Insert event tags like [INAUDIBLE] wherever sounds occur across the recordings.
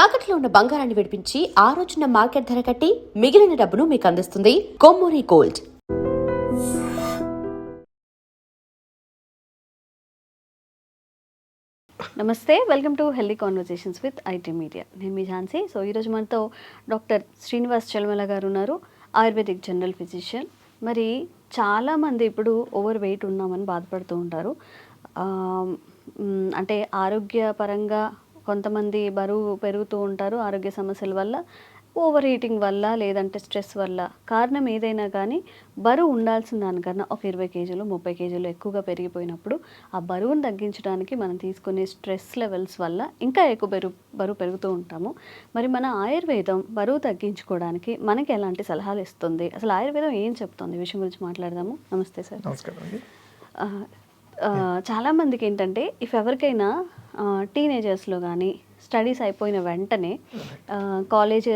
తాకట్లో ఉన్న బంగారాన్ని విడిపించి ఆ రోజున మార్కెట్ ధర కట్టి మిగిలిన డబ్బును మీకు అందిస్తుంది కొమ్మూరి గోల్డ్. నమస్తే welcome to healthy conversations with IT media. నేను మీ ఝాన్సీ. సో ఈరోజు మనతో డాక్టర్ శ్రీనివాస్ చల్మల గారు ఉన్నారు ఆయుర్వేదిక్ జనరల్ ఫిజిషియన్. మరి చాలామంది ఇప్పుడు ఓవర్ వెయిట్ ఉన్నామని బాధపడుతూ ఉంటారు. అంటే ఆరోగ్యపరంగా కొంతమంది బరువు పెరుగుతూ ఉంటారు ఆరోగ్య సమస్యల వల్ల ఓవర్ ఈటింగ్ వల్ల లేదంటే స్ట్రెస్ వల్ల. కారణం ఏదైనా కానీ బరువు ఉండాల్సిన దానికన్నా ఒక ఇరవై కేజీలు ముప్పై కేజీలు ఎక్కువగా పెరిగిపోయినప్పుడు ఆ బరువును తగ్గించడానికి మనం తీసుకునే స్ట్రెస్ లెవెల్స్ వల్ల ఇంకా ఎక్కువ బరువు బరువు పెరుగుతూ ఉంటాము. మరి మన ఆయుర్వేదం బరువు తగ్గించుకోవడానికి మనకి ఎలాంటి సలహాలు ఇస్తుంది? అసలు ఆయుర్వేదం ఏం చెప్తుంది? విషయం గురించి మాట్లాడదాము. నమస్తే సార్. నమస్కారం చాలామందికి ఏంటంటే ఇఫ్ ఎవరికైనా టీనేజర్స్లో కానీ స్టడీస్ అయిపోయిన వెంటనే కాలేజ్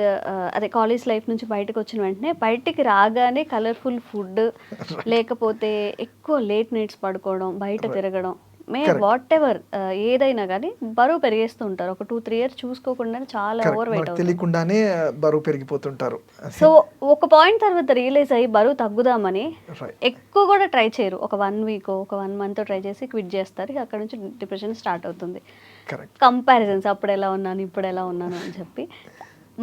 అదే కాలేజ్ లైఫ్ నుంచి బయటకు వచ్చిన వెంటనే బయటికి రాగానే కలర్ఫుల్ ఫుడ్ [LAUGHS] లేకపోతే ఎక్కువ లేట్ నైట్స్ పడుకోవడం బయట తిరగడం. మే వాట్ ఎవర్ ఏదైనా కానీ బరువు పెరిగేస్తూ ఉంటారు. ఒక టూ త్రీ ఇయర్స్ చూసుకోకుండా చాలా ఓవర్ వెయిట్ తెలియకుండానే బరువు పెరిగిపోతుంటారు. సో ఒక పాయింట్ తర్వాత రియలైజ్ అయ్యి బరువు తగ్గుదామని. ఎక్కువ కూడా ట్రై చేయరు. ఒక వన్ వీక్ ఒక వన్ మంత్ ట్రై చేసి క్విట్ చేస్తారు. అక్కడ నుంచి డిప్రెషన్ స్టార్ట్ అవుతుంది. కంపారిజన్స్ అప్పుడు ఎలా ఉన్నాను ఇప్పుడు ఎలా ఉన్నాను అని చెప్పి.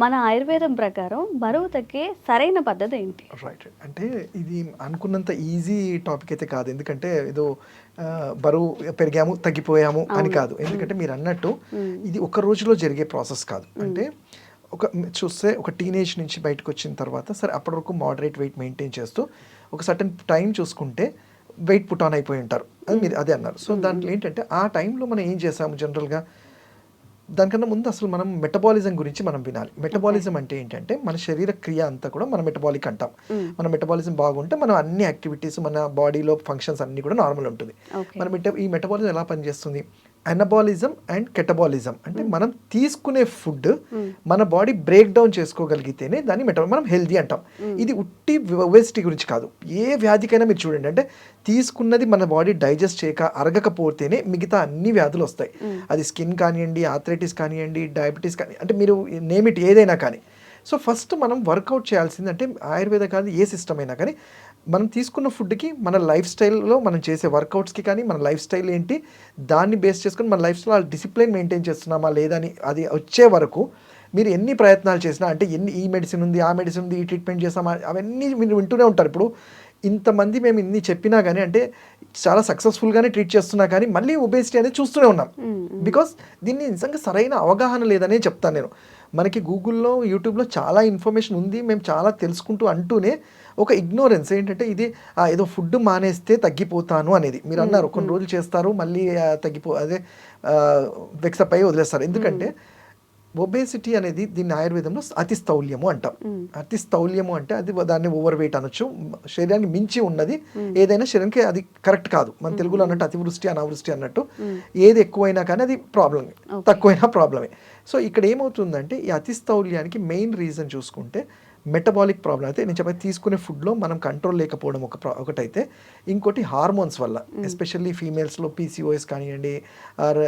మన ఆయుర్వేదం ప్రకారం బరువు తగ్గే సరైన పద్ధతి ఏంటి? రైట్ అంటే ఇది అనుకున్నంత ఈజీ టాపిక్ అయితే కాదు. ఎందుకంటే ఏదో బరువు పెరిగాము తగ్గిపోయాము అని కాదు. ఎందుకంటే మీరు అన్నట్టు ఇది ఒక రోజులో జరిగే ప్రాసెస్ కాదు. అంటే ఒక చూస్తే ఒక టీనేజ్ నుంచి బయటకు వచ్చిన తర్వాత సరే అప్పటి వరకు మోడరేట్ వెయిట్ మెయింటైన్ చేస్తూ ఒక సర్టన్ టైం చూసుకుంటే వెయిట్ పుట్ ఆన్ అయిపోయి ఉంటారు. అది మీరు అదే అన్నారు. సో దాంట్లో ఏంటంటే ఆ టైంలో మనం ఏం చేసాము? జనరల్గా దానికన్నా ముందు అసలు మనం మెటబాలిజం గురించి మనం వినాలి. మెటబాలిజం అంటే ఏంటంటే మన శరీర క్రియ అంతా కూడా మన మెటబాలిక్ అంటాం. మన మెటబాలిజం బాగుంటే మనం అన్ని యాక్టివిటీస్ మన బాడీలో ఫంక్షన్స్ అన్ని కూడా నార్మల్ ఉంటుంది. మన మెట ఈ మెటబాలిజం ఎలా పనిచేస్తుంది? అనబాలిజం అండ్ కెటబాలిజం అంటే మనం తీసుకునే ఫుడ్ మన బాడీ బ్రేక్ డౌన్ చేసుకోగలిగితేనే దాన్ని మెట మనం హెల్దీ అంటాం. ఇది ఉట్టి ఒబెసిటీ గురించి కాదు. ఏ వ్యాధికైనా మీరు చూడండి. అంటే తీసుకున్నది మన బాడీ డైజెస్ట్ చేయక అరగకపోతేనే మిగతా అన్ని వ్యాధులు వస్తాయి. అది స్కిన్ కానివ్వండి ఆథరైటిస్ కానివ్వండి డయాబెటీస్ కానీ అంటే మీరు నేమిట్ ఏదైనా కానీ. సో ఫస్ట్ మనం వర్కౌట్ చేయాల్సింది అంటే ఆయుర్వేద కాదు ఏ సిస్టమ్ అయినా కానీ మనం తీసుకున్న ఫుడ్కి మన లైఫ్ స్టైల్లో మనం చేసే వర్కౌట్స్కి కానీ మన లైఫ్ స్టైల్ ఏంటి దాన్ని బేస్ చేసుకొని మన లైఫ్ స్టైల్ డిసిప్లిన్ మెయింటైన్ చేస్తున్నామా లేదా అని అది వచ్చే వరకు మీరు ఎన్ని ప్రయత్నాలు చేసినా అంటే ఎన్ని ఈ మెడిసిన్ ఉంది ఆ మెడిసిన్ ఉంది ఈ ట్రీట్మెంట్ చేస్తామా అవన్నీ మీరు వింటూనే ఉంటారు. ఇప్పుడు ఇంతమంది మేము ఇన్ని చెప్పినా కానీ అంటే చాలా సక్సెస్ఫుల్గానే ట్రీట్ చేస్తున్నా కానీ మళ్ళీ ఒబేసిటీ అనేది చూస్తూనే ఉన్నాం. బికాస్ దీన్ని నిజంగా సరైన అవగాహన లేదనే చెప్తాను నేను. మనకి గూగుల్లో యూట్యూబ్లో చాలా ఇన్ఫర్మేషన్ ఉంది మేము చాలా తెలుసుకుంటూ అంటూనే ఒక ఇగ్నోరెన్స్ ఏంటంటే ఇది ఏదో ఫుడ్ మానేస్తే తగ్గిపోతాను అనేది. మీరు అన్నారు కొన్ని రోజులు చేస్తారు మళ్ళీ తగ్గిపో అదే వెక్సప్ అయ్యి వదిలేస్తారు. ఎందుకంటే ఒబేసిటీ అనేది దీన్ని ఆయుర్వేదంలో అతి స్థౌల్యము అంటాం. అతి స్థౌల్యము అంటే అది దాన్ని ఓవర్ వెయిట్ అనొచ్చు. శరీరానికి మించి ఉన్నది. ఏదైనా శరీరానికి అది కరెక్ట్ కాదు. మన తెలుగులో అన్నట్టు అతివృష్టి అనావృష్టి అన్నట్టు ఏది ఎక్కువైనా కానీ అది ప్రాబ్లమే తక్కువైనా ప్రాబ్లమే సో ఇక్కడ ఏమవుతుందంటే ఈ అతి స్థౌల్యానికి మెయిన్ రీజన్ చూసుకుంటే మెటబాలిక్ ప్రాబ్లం. అయితే నేను చెప్పేది తీసుకునే ఫుడ్లో మనం కంట్రోల్ లేకపోవడం ఒక ప్రా- ఒకటైతే ఇంకోటి హార్మోన్స్ వల్ల. ఎస్పెషల్లీ ఫీమేల్స్లో పీసీఓఎస్ కానివ్వండి ఆర్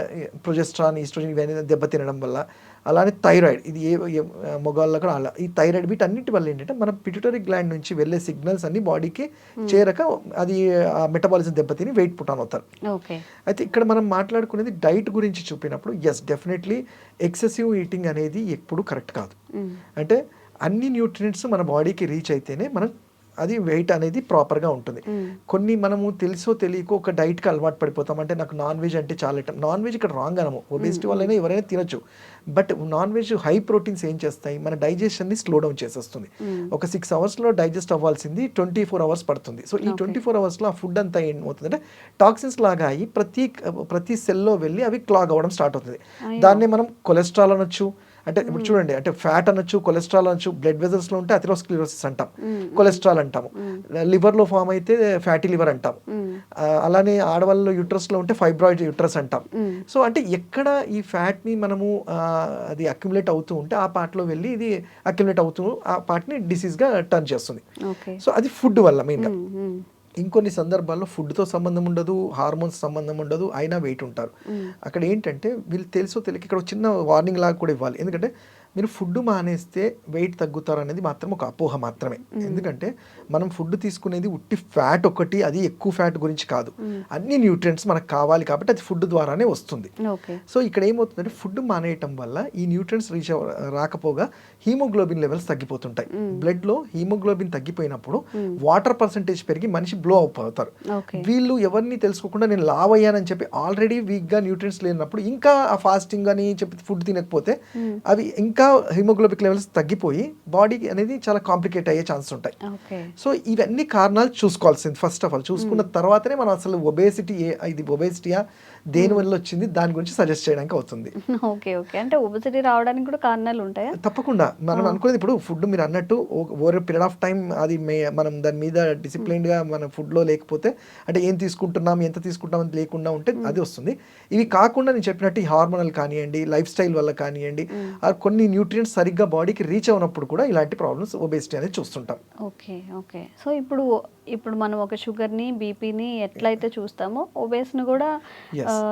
ప్రొజెస్ట్రాన్ ఈస్ట్రోజన్ ఇవన్నీ దెబ్బతినడం వల్ల. అలానే థైరాయిడ్. ఇది ఏ మగవాళ్ళలో కూడా అలా. ఈ థైరాయిడ్ వీటన్నిటి వల్ల ఏంటంటే మన పిట్యూటరీ గ్లాండ్ నుంచి వెళ్ళే సిగ్నల్స్ అన్ని బాడీకి చేరక అది మెటబాలిజం దెబ్బతిని వెయిట్ పుట్ ఆన్ అవుతారు ఓకే. అయితే ఇక్కడ మనం మాట్లాడుకునేది డైట్ గురించి చూపినప్పుడు ఎస్ డెఫినెట్లీ ఎక్సెసివ్ ఈటింగ్ అనేది ఎప్పుడు కరెక్ట్ కాదు. అంటే అన్ని న్యూట్రియంట్స్ మన బాడీకి రీచ్ అయితేనే మనం అది వెయిట్ అనేది ప్రాపర్గా ఉంటుంది. కొన్ని మనము తెలుసో తెలియకో ఒక డైట్కి అలవాటు పడిపోతాం. అంటే నాకు నాన్ వెజ్ అంటే చాలా ఇష్టం. నాన్ వెజ్ ఇక్కడ రాంగ్ అనము. ఒబేసిటీ వల్లైనా ఎవరైనా తినొచ్చు. But non veg high proteins ఏం చేస్తాయి? మన డైజెషన్ని స్లో డౌన్ చేసేస్తుంది. ఒక సిక్స్ అవర్స్లో డైజెస్ట్ అవ్వాల్సింది ట్వంటీ ఫోర్ అవర్స్ పడుతుంది. సో ఈ ట్వంటీ ఫోర్ అవర్స్లో ఆ ఫుడ్ అంతా ఏమవుతుందంటే టాక్సిన్స్ లాగా అయ్యి ప్రతి ప్రతి సెల్లో వెళ్ళి అవి క్లాగ్ అవ్వడం స్టార్ట్ అవుతుంది. దాన్నే మనం కొలెస్ట్రాల్ అనొచ్చు అంటే ఇప్పుడు చూడండి అంటే ఫ్యాట్ అనొచ్చు కొలెస్ట్రాల్ అనొచ్చు బ్లడ్ వెజల్స్లో ఉంటే అథెరోస్క్లిరోసిస్ అంటాం. కొలెస్ట్రాల్ అంటాము. లివర్లో ఫామ్ అయితే ఫ్యాటీ లివర్ అంటాం అలానే ఆడవాళ్ళలో యూట్రస్లో ఉంటే ఫైబ్రాయిడ్ యూట్రస్ అంటాం. సో అంటే ఎక్కడ ఈ ఫ్యాట్ని మనము అది అక్యుములేట్ అవుతూ ఉంటే ఆ part లో వెళ్ళి ఇది అక్యుములేట్ అవుతూ ఆ part ని డిసీజ్గా టర్న్ చేస్తుంది. సో అది ఫుడ్ వల్ల మెయిన్గా. ఇంకొన్ని సందర్భాల్లో ఫుడ్తో సంబంధం ఉండదు హార్మోన్స్ సంబంధం ఉండదు అయినా వెయిట్ ఉంటారు. అక్కడ ఏంటంటే వీళ్ళు తెలుసో తెలియక ఇక్కడ ఒక చిన్న వార్నింగ్ లాగా కూడా ఇవ్వాలి. ఎందుకంటే మీరు ఫుడ్ మానేస్తే వెయిట్ తగ్గుతారు అనేది మాత్రం ఒక అపోహ మాత్రమే. ఎందుకంటే మనం ఫుడ్ తీసుకునేది ఉట్టి ఫ్యాట్ ఒకటి అది ఎక్కువ ఫ్యాట్ గురించి కాదు. అన్ని న్యూట్రియంట్స్ మనకు కావాలి కాబట్టి అది ఫుడ్ ద్వారానే వస్తుంది. సో ఇక్కడ ఏమవుతుందంటే ఫుడ్ మానేయటం వల్ల ఈ న్యూట్రియంట్స్ రీచ్ రాకపోగా హీమోగ్లోబిన్ లెవెల్స్ తగ్గిపోతుంటాయి. బ్లడ్లో హీమోగ్లోబిన్ తగ్గిపోయినప్పుడు వాటర్ పర్సంటేజ్ పెరిగి మనిషి బ్లో అవుతారు. ఓకే. వీళ్ళు ఎవరిని తెలుసుకోకుండా నేను లావ్ అయ్యానని చెప్పి ఆల్రెడీ వీక్గా న్యూట్రియంట్స్ లేనప్పుడు ఇంకా ఆ ఫాస్టింగ్ అని చెప్పి ఫుడ్ తినకపోతే అవి ఇంకా హిమోగ్లోబిక్ లెవెల్స్ తగ్గిపోయి బాడీ అనేది చాలా కాంప్లికేట్ అయ్యే ఛాన్స్ ఉంటాయి. సో ఇవన్నీ కారణాలు చూసుకోవాల్సింది ఫస్ట్ ఆఫ్ ఆల్ చూసుకున్న తర్వాతనే మనం అసలు ఒబేసిటీ ఏ ఇది ఒబేసిటీయా దేని వల్ల వచ్చింది? దాని గురించి సజెస్ట్ చేయడానికి అవుతుంది. [LAUGHS] ఓకే ఓకే అంటే ఒబసిటీ రావడానికి కూడా కారణాలు ఉంటాయా? తప్పకుండా. మనం అనుకునేది ఇప్పుడు ఫుడ్ మీరు అన్నట్టు ఓవర్ పీరియడ్ ఆఫ్ టైం అది మనం దాని మీద disciplined గా మన food లో లేకపోతే అంటే ఏం తీసుకుంటున్నాం ఎంత తీసుకుంటాం అని లేకుండా ఉంటే అది వస్తుంది. ఇవి కాకుండా నేను చెప్పినట్టు ఈ హార్మోనల్ కానివ్వండి లైఫ్ స్టైల్ వల్ల కానివ్వండి కొన్ని న్యూట్రియంట్స్ సరిగ్గా బాడీకి రీచ్ అవునప్పుడు కూడా ఇలాంటి ప్రాబ్లమ్స్ ఒబేసిటీ అనేది చూస్తుంటాం. Okay okay. సో ఇప్పుడు ఇప్పుడు మనం ఒక షుగర్ని బీపీని ఎట్లయితే చూస్తామో ఒబేస్ని కూడా.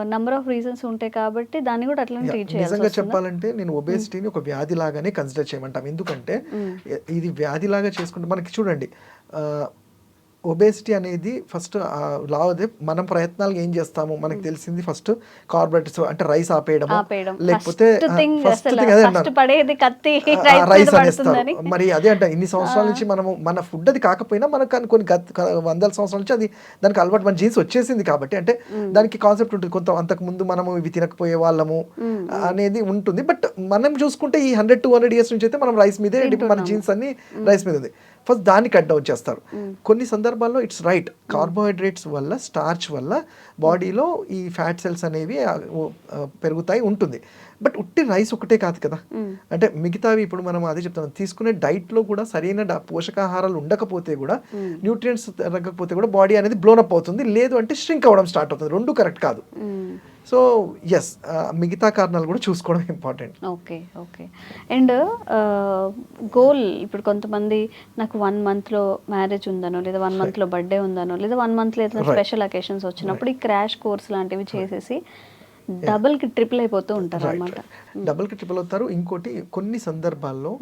నంబర్ ఆఫ్ రీజన్స్ ఉంటాయి కాబట్టి దాన్ని కూడా అట్లనే Yeah, ట్రీట్ చేయాల్సి నిజంగా? చెప్పాలంటే నేను ఒబేసిటీని ఒక వ్యాధి లాగానే కన్సిడర్ చేయమంటాం. ఎందుకంటే ఇ- ఇది వ్యాధి లాగా చేసుకుంటే మనకి చూడండి ఒబేసిటీ అనేది ఫస్ట్ లావదే మనం ప్రయత్నాలు ఏం చేస్తాము? మనకి తెలిసింది ఫస్ట్ కార్బోహైడ్రేట్స్ అంటే రైస్ ఆపేయడం. లేకపోతే అదే రైస్ అనేస్తారు. మరి అదే అంట ఇన్ని సంవత్సరాల నుంచి మనము మన ఫుడ్ అది కాకపోయినా మనకు కొన్ని- గత- వందల సంవత్సరాల నుంచి అది దానికి అలవాటు మన జీన్స్ వచ్చేసింది కాబట్టి అంటే దానికి కాన్సెప్ట్ ఉంటుంది. కొంత అంతకు ముందు మనము ఇవి తినకపోయే వాళ్ళము అనేది ఉంటుంది. బట్ మనం చూసుకుంటే ఈ హండ్రెడ్ టూ హండ్రెడ్ ఇయర్స్ నుంచి అయితే మనం రైస్ మీదే మన జీన్స్ అన్ని రైస్ మీద ఉంది. ఫస్ట్ దాన్ని కట్ డౌన్ చేస్తారు. కొన్ని సందర్భాల్లో ఇట్స్ రైట్ కార్బోహైడ్రేట్స్ వల్ల స్టార్చ్ వల్ల బాడీలో ఈ ఫ్యాట్ సెల్స్ అనేవి పెరుగుతాయి ఉంటుంది. బట్ ఉట్టి రైస్ ఒకటే కాదు కదా. అంటే మిగతావి ఇప్పుడు మనం అదే చెప్తున్నాం. తీసుకునే డైట్లో కూడా సరైన పోషకాహారాలు ఉండకపోతే కూడా న్యూట్రియంట్స్ తగ్గకపోతే కూడా బాడీ అనేది బ్లోన్ అప్ అవుతుంది. లేదు అంటే స్ట్రింక్ అవ్వడం స్టార్ట్ అవుతుంది. రెండు కరెక్ట్ కాదు. సో ఎస్ మిగతా కారణాలు కూడా చూసుకోవడం important. Okay okay. And goal ఇప్పుడు కొంతమంది నాకు వన్ మంత్లో మ్యారేజ్ ఉందనో లేదా వన్ మంత్లో బర్త్డే ఉందనో లేదా వన్ మంత్లో ఏదైనా. స్పెషల్ అకేషన్స్ వచ్చినప్పుడు ఈ క్రాష్ కోర్స్ లాంటివి చేసేసి డబుల్కి ట్రిపుల్ అయిపోతూ ఉంటారు అనమాట డబుల్కి ట్రిపుల్ అవుతారు. ఇంకోటి కొన్ని సందర్భాల్లో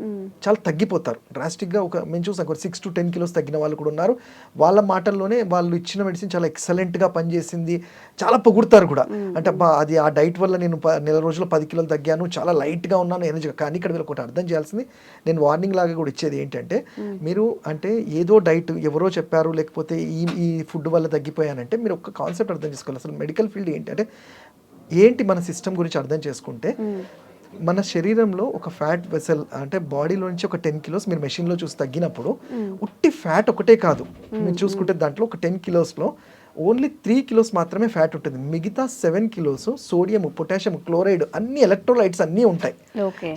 చాలా తగ్గిపోతారు. డ్రాస్టిక్గా ఒక మేము చూసాం సిక్స్ టు టెన్ కిలోస్ తగ్గిన వాళ్ళు కూడా ఉన్నారు. వాళ్ళ మాటల్లోనే వాళ్ళు ఇచ్చిన మెడిసిన్ చాలా ఎక్సలెంట్గా పనిచేసింది. చాలా పొగుడతారు కూడా. అంటే అబ్బా అది ఆ డైట్ వల్ల నేను నెల రోజుల్లో పది కిలోలు తగ్గాను. చాలా లైట్గా ఉన్నాను ఎనర్జీ కానీ ఇక్కడ వీళ్ళు ఒకటి అర్థం చేయాల్సింది నేను వార్నింగ్ లాగా కూడా ఇచ్చేది ఏంటంటే మీరు అంటే ఏదో డైట్ ఎవరో చెప్పారు లేకపోతే ఈ ఈ ఫుడ్ వల్ల తగ్గిపోయానంటే మీరు ఒక కాన్సెప్ట్ అర్థం చేసుకోవాలి. అసలు మెడికల్ ఫీల్డ్ ఏంటంటే ఏంటి మన సిస్టమ్ గురించి అర్థం చేసుకుంటే మన శరీరంలో ఒక ఫ్యాట్ వెసల్ అంటే బాడీలో నుంచి ఒక టెన్ కిలోస్ మీరు మెషిన్లో చూసి తగ్గినప్పుడు ఉట్టి ఫ్యాట్ ఒకటే కాదు. మీరు చూసుకుంటే దాంట్లో ఒక టెన్ కిలోస్లో ఓన్లీ త్రీ కిలోస్ మాత్రమే ఫ్యాట్ ఉంటుంది. మిగతా seven kilos sodium potassium chloride అన్ని ఎలక్ట్రోలైట్స్ అన్నీ ఉంటాయి.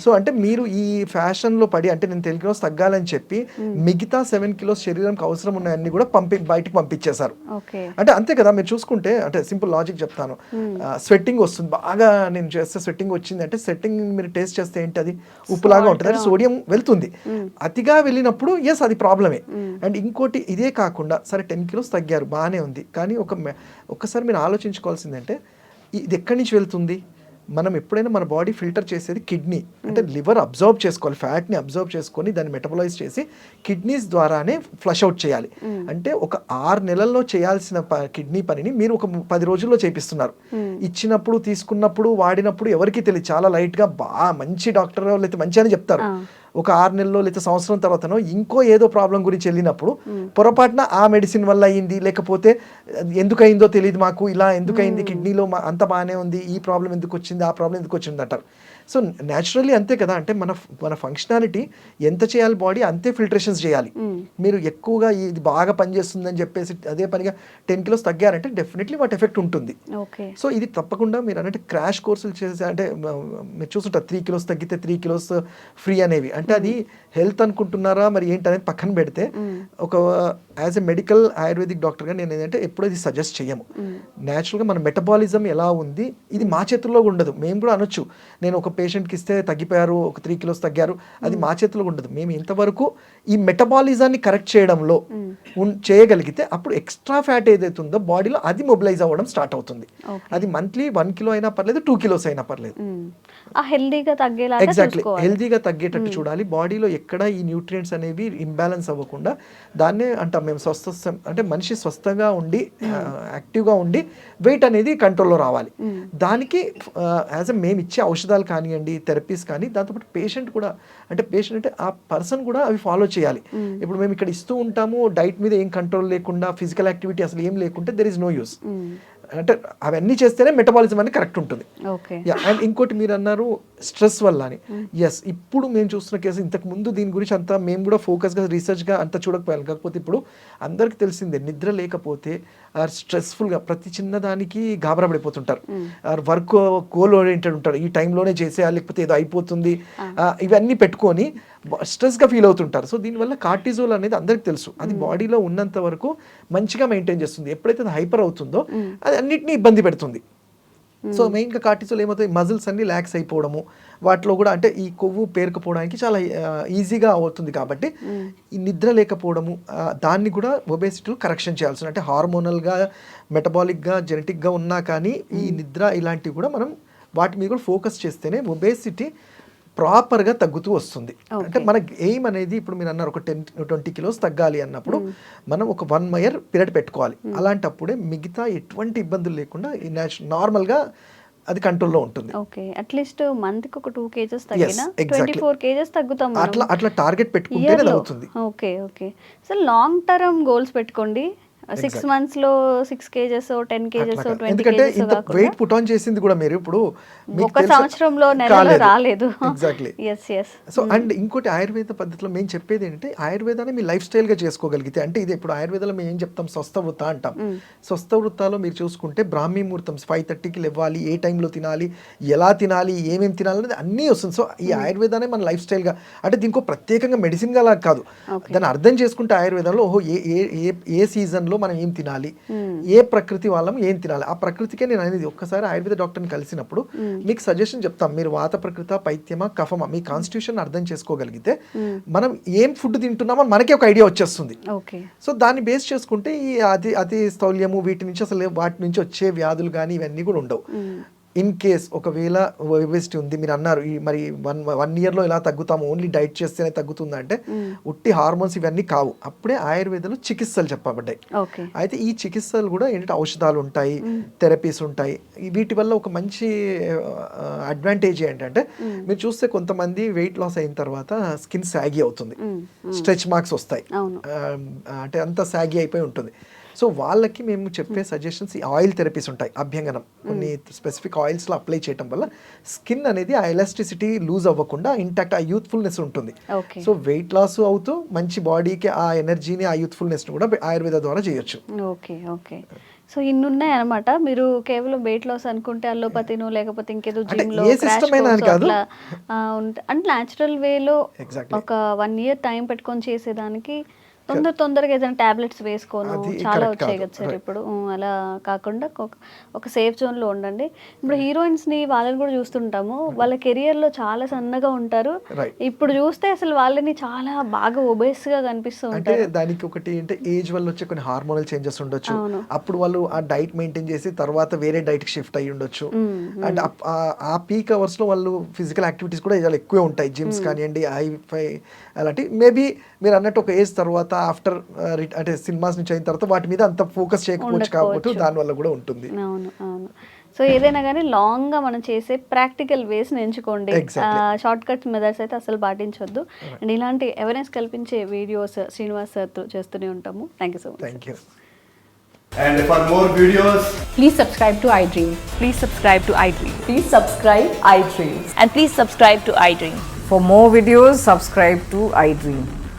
సో అంటే మీరు ఈ ఫ్యాషన్లో పడి అంటే నేను టెన్ కిలోస్ తగ్గాలని చెప్పి మిగతా సెవెన్ కిలోస్ శరీరంకి అవసరం ఉన్నాయన్ని కూడా పంపి బయటికి పంపించేశారు. అంటే అంతే కదా మీరు చూసుకుంటే అంటే సింపుల్ లాజిక్ చెప్తాను. స్వెట్టింగ్ వస్తుంది. బాగా నేను చేస్తే స్వెట్టింగ్ వచ్చింది అంటే స్వెట్టింగ్ మీరు టేస్ట్ చేస్తే ఏంటి అది? ఉప్పులాగా ఉంటుంది. అది సోడియం వెళ్తుంది. అతిగా వెళ్ళినప్పుడు ఎస్ అది ప్రాబ్లమే. అండ్ ఇంకోటి ఇదే కాకుండా సరే టెన్ కిలోస్ తగ్గారు బాగానే ఉంది. కానీ ఒక మె- ఒక్కసారి మీరు ఆలోచించుకోవాల్సిందంటే ఇది ఎక్కడి నుంచి వెళ్తుంది? మనం ఎప్పుడైనా మన బాడీ ఫిల్టర్ చేసేది కిడ్నీ. అంటే లివర్ అబ్జర్వ్ చేసుకోవాలి ఫ్యాట్ని అబ్జర్వ్ చేసుకొని దాన్ని మెటబలైజ్ చేసి కిడ్నీస్ ద్వారానే ఫ్లష్ అవుట్ చేయాలి. అంటే ఒక ఆరు నెలల్లో చేయాల్సిన కిడ్నీ పనిని మీరు ఒక పది రోజుల్లో చేపిస్తున్నారు. ఇచ్చినప్పుడు తీసుకున్నప్పుడు వాడినప్పుడు ఎవరికి తెలియదు. చాలా లైట్గా బాగా మంచి డాక్టర్ లేకపోతే మంచి అని చెప్తారు. ఒక ఆరు నెలలో లేదా సంవత్సరం తర్వాతనో ఇంకో ఏదో ప్రాబ్లం గురించి వెళ్ళినప్పుడు పొరపాటున ఆ మెడిసిన్ వల్ల అయింది లేకపోతే ఎందుకు అయిందో తెలియదు మాకు ఇలా ఎందుకు అయింది కిడ్నీలో అంత బాగానే ఉంది ఈ ప్రాబ్లం ఎందుకు వచ్చింది ఆ ప్రాబ్లం ఎందుకు వచ్చింది అంటారు. సో న్యాచురల్లీ అంతే కదా అంటే మన మన ఫంక్షనాలిటీ ఎంత చేయాలి బాడీ అంతే ఫిల్టరేషన్స్ చేయాలి. మీరు ఎక్కువగా ఇది బాగా పనిచేస్తుందని చెప్పేసి అదే పనిగా టెన్ కిలోస్ తగ్గారంటే డెఫినెట్లీ వాటి ఎఫెక్ట్ ఉంటుంది. సో ఇది తప్పకుండా మీరు అన్నట్టు క్రాష్ కోర్సులు చేసే అంటే మీరు చూస్తుంటారు త్రీ కిలోస్ తగ్గితే త్రీ కిలోస్ ఫ్రీ అనేవి. అంటే అది హెల్త్ అనుకుంటున్నారా మరి ఏంటి అనేది పక్కన పెడితే ఒక యాజ్ ఎ మెడికల్ ఆయుర్వేదిక్ డాక్టర్గా నేను ఏంటంటే ఎప్పుడు ఇది సజెస్ట్ చేయము. న్యాచురల్గా మన మెటబాలిజం ఎలా ఉంది ఇది మా చేతుల్లో ఉండదు. మేము కూడా అనొచ్చు. నేను ఒక పేషెంట్కి ఇస్తే తగ్గిపోయారు ఒక త్రీ కిలోస్ తగ్గారు అది మా చేతిలో ఉండదు. మేము ఇంతవరకు ఈ మెటబాలిజాన్ని కరెక్ట్ చేయడంలో చేయగలిగితే అప్పుడు ఎక్స్ట్రా ఫ్యాట్ ఏదైతే ఉందో బాడీలో అది మొబిలైజ్ అవ్వడం స్టార్ట్ అవుతుంది. అది మంత్లీ వన్ కిలో అయినా పర్లేదు టూ కిలోస్ అయినా పర్లేదు. హెల్దీగా ఎగ్జాక్ట్లీ హెల్దీగా తగ్గేటట్టు చూడాలి. బాడీలో ఎక్కడ ఈ న్యూట్రియంట్స్ అనేవి ఇంబ్యాలెన్స్ అవ్వకుండా దాన్నే అంటాం మేము స్వస్థ అంటే మనిషి స్వస్థంగా ఉండి యాక్టివ్గా ఉండి వెయిట్ అనేది కంట్రోల్లో రావాలి. దానికి యాజ్ అ మేము ఇచ్చే ఔషధాలు కానివ్వండి థెరపీస్ కానీ దాంతోపాటు పేషెంట్ కూడా అంటే పేషెంట్ అంటే ఆ పర్సన్ కూడా అవి ఫాలో చేయాలి. ఇప్పుడు మేము ఇక్కడ ఇస్తూ ఉంటాము డైట్ మీద ఏం కంట్రోల్ లేకుండా ఫిజికల్ యాక్టివిటీ అసలు ఏం లేకుంటే దెర్ ఇస్ నో యూస్ అంటే అవన్నీ చేస్తేనే మెటబాలిజం అనేది కరెక్ట్ ఉంటుంది. అండ్ ఇంకోటి మీరు అన్నారు స్ట్రెస్ వల్ల అని ఎస్ ఇప్పుడు మేము చూస్తున్న కేసు ఇంతకు ముందు దీని గురించి అంతా మేము కూడా ఫోకస్గా రీసెర్చ్గా అంతా చూడకపోయాం కాకపోతే ఇప్పుడు అందరికి తెలిసిందే నిద్ర లేకపోతే ఆర్ స్ట్రెస్ఫుల్గా ప్రతి చిన్నదానికి గాబరా పడిపోతుంటారు. ఆర్ వర్క్ గోల్ ఓరియంటెడ్ ఉంటారు. ఈ టైంలోనే చేసేయాలి లేకపోతే ఏదో అయిపోతుంది. ఆ, ఇవన్నీ పెట్టుకొని స్ట్రెస్గా ఫీల్ అవుతుంటారు. సో దీనివల్ల కార్టిజోల్ అనేది అందరికి తెలుసు. అది బాడీలో ఉన్నంత వరకు మంచిగా మెయింటైన్ చేస్తుంది. ఎప్పుడైతే అది హైపర్ అవుతుందో అది అన్నిటినీ ఇబ్బంది పెడుతుంది. సో మెయిన్గా కార్టిసోల్ ఏమవుతాయి మజిల్స్ అన్ని ల్యాక్స్ అయిపోవడము వాటిలో కూడా అంటే ఈ కొవ్వు పేరుకుపోవడానికి చాలా ఈజీగా అవుతుంది కాబట్టి ఈ నిద్ర లేకపోవడము దాన్ని కూడా ఒబేసిటీ కరెక్షన్ చేయాల్సి అంటే హార్మోనల్గా మెటబాలిక్గా జెనెటిక్గా ఉన్నా కానీ ఈ నిద్ర ఇలాంటివి కూడా మనం వాటి మీద కూడా ఫోకస్ చేస్తేనే ఒబేసిటీ ప్రాపర్గా తగ్గుతూ వస్తుంది. అంటే మన ఎయిమ్ అనేది ఇప్పుడు మీరు అన్నారు ఒక టెన్ ట్వంటీ కిలోస్ తగ్గాలి అన్నప్పుడు మనం ఒక వన్ ఇయర్ పీరియడ్ పెట్టుకోవాలి. అలాంటప్పుడే మిగతా ఎటువంటి ఇబ్బందులు లేకుండా నార్మల్గా అది కంట్రోల్లో ఉంటుంది. ఓకే అట్లీస్ట్ మంత్కి ఒక టూ కేజెస్ తగ్గినా exactly. ట్వంటీ ఫోర్ కేజెస్ తగ్గుతాం. అట్లా అట్లా టార్గెట్లో. అవుతుంది okay okay so long term goals పెట్టుకోండి. సిక్స్ మంత్స్లో సిక్స్ కేజెస్ టెన్ కేజెస్ ఎందుకంటే ఇంత వెయిట్ పుట్ ఆన్ చేసింది కూడా మీరు. ఇప్పుడు ఒక సంవత్సరంలో నెలలో రాలేదు. Exactly yes yes so and ఇంకోటి ఆయుర్వేద పద్ధతిలో మేము చెప్పేది ఏంటంటే ఆయుర్వేదాన్ని మీ లైఫ్ స్టైల్గా చేసుకోగలిగితే అంటే ఇది ఇప్పుడు ఆయుర్వేదంలో మేము ఏం చెప్తాం? స్వస్థ వృత్త అంటాం. స్వస్థ వృత్తాలో మీరు చూసుకుంటే బ్రాహ్మీ ముహూర్తం ఫైవ్ థర్టీకి లేవాలి ఏ టైంలో తినాలి ఎలా తినాలి ఏమేమి తినాలి అనేది అన్నీ వస్తుంది. సో ఈ ఆయుర్వేదాన్ని మన లైఫ్ స్టైల్గా అంటే దీనికో ప్రత్యేకంగా మెడిసిన్గా అలా కాదు. దాన్ని అర్థం చేసుకుంటే ఆయుర్వేదంలో ఓహో ఏ ఏ ఏ ఏ సీజన్లో మనం ఏం తినాలి? ఏ ప్రకృతి వాళ్ళం ఏం తినాలి? ఆ ప్రకృతికే నేను అనేది ఒక్కసారి ఆయుర్వేద డాక్టర్ని కలిసినప్పుడు మీకు సజెషన్ చెప్తాం. మీరు వాత ప్రకృత పైత్యమా కఫమా మీ కాన్స్టిట్యూషన్ అర్థం చేసుకోగలిగితే మనం ఏం ఫుడ్ తింటున్నామో మనకే ఒక ఐడియా వచ్చేస్తుంది. సో దాన్ని బేస్ చేసుకుంటే ఈ అతి అతి స్థౌల్యము వీటి నుంచి అసలు వాటి నుంచి వచ్చే వ్యాధులు కానీ ఇవన్నీ కూడా ఉండవు. ఇన్ కేస్ ఒకవేళ ఒబెసిటీ ఉంది మీరు అన్నారు ఈ మరి వన్ వన్ ఇయర్లో ఇలా తగ్గుతాము ఓన్లీ డైట్ చేస్తేనే తగ్గుతుందా అంటే ఉట్టి హార్మోన్స్ ఇవన్నీ కావు. అప్పుడే ఆయుర్వేదంలో చికిత్సలు చెప్పబడ్డాయి. అయితే ఈ చికిత్సలు కూడా ఏంటంటే ఔషధాలు ఉంటాయి థెరపీస్ ఉంటాయి. వీటి వల్ల ఒక మంచి అడ్వాంటేజ్ ఏంటంటే మీరు చూస్తే కొంతమంది వెయిట్ లాస్ అయిన తర్వాత స్కిన్ సాగి అవుతుంది. స్ట్రెచ్ మార్క్స్ వస్తాయి. అంటే అంత సాగి అయిపోయి ఉంటుంది. సో వాళ్ళకి మేము చెప్పే సజెషన్స్ ఈ ఆయిల్ థెరపీస్ ఉంటాయి అభ్యంగనం. కొన్ని స్పెసిఫిక్ ఆయిల్స్లో అప్లై చేయడం వల్ల స్కిన్ అనేది ఆ ఎలాస్టిసిటీ లూజ్ అవ్వకుండా ఇంటాక్ట్ ఆ యూత్ఫుల్నెస్ ఉంటుంది. ఓకే సో వెయిట్ లాస్ అవుతూ మంచి బాడీకి ఆ ఎనర్జీని ఆ యూత్ఫుల్నెస్ కూడా ఆయుర్వేద ద్వారా చేయొచ్చు. ఓకే ఓకే సో ఇన్ని ఉన్నాయి అనమాట మీరు కేవలం వెయిట్ లాస్ అనుకుంటే అల్లోపతిను లేకపోతే ఇంకేదో జిమ్లో. అంటే న్యాచురల్ వేలో. ఒక వన్ ఇయర్ టైం పెట్టుకొని చేసేదానికి తొందర తొందరగా ఏదైనా టాబ్లెట్స్ వేసుకోను. చాలా వచ్చాయి కాదు. సార్. ఇప్పుడు. అలా కాకుండా ఒక- సేఫ్ జోన్లో ఉండండి. ఇప్పుడు హీరోయిన్స్ని వాళ్ళని కూడా చూస్తుంటాము. వాళ్ళ కెరియర్లో చాలా సన్నగా ఉంటారు. ఇప్పుడు చూస్తే అసలు వాళ్ళని చాలా బాగా ఒబేస్గా కనిపిస్తూ అంటే దానికి ఒకటి అంటే ఏజ్ వల్ల వచ్చే కొన్ని హార్మోనల్ చేంజెస్ ఉండొచ్చు. అప్పుడు వాళ్ళు ఆ డైట్ మెయింటైన్ చేసి తర్వాత వేరే డైట్కి షిఫ్ట్ అయ్యి ఉండొచ్చు. అండ్ ఆ- ఆ పీక్ అవర్స్లో వాళ్ళు ఫిజికల్ యాక్టివిటీస్ కూడా చాలా ఎక్కువే ఉంటాయి. జిమ్స్ కానివ్వండి హైఫై అలాంటి మేబీ మీరు అన్నట్టు ఒక ఏజ్ తర్వాత ఆఫ్టర్ అంటే సినిమాస్ నుంచి అయిన తర్వాత వాటి మీద అంత ఫోకస్ చేయకపోవచ్చు కాబట్టి ఉండకపోవచ్చు. దాని వల్ల కూడా ఉంటుంది అవును అవును సో ఏదైనా కానీ లాంగ్గా మనం చేసే ప్రాక్టికల్ వేస్ ఎంచుకోండి. షార్ట్ కట్ మెథడ్స్ అయితే అసలు పాటించొద్దు అండ్ ఇలాంటి అవేర్నెస్ కల్పించే వీడియోస్ శ్రీనివాస్ సార్తో చేస్తూనే ఉంటాము thank you so much thank you And for more videos, Please subscribe to iDream. Please subscribe to iDream. Please subscribe iDream. And please subscribe to iDream. For more videos, subscribe to iDream.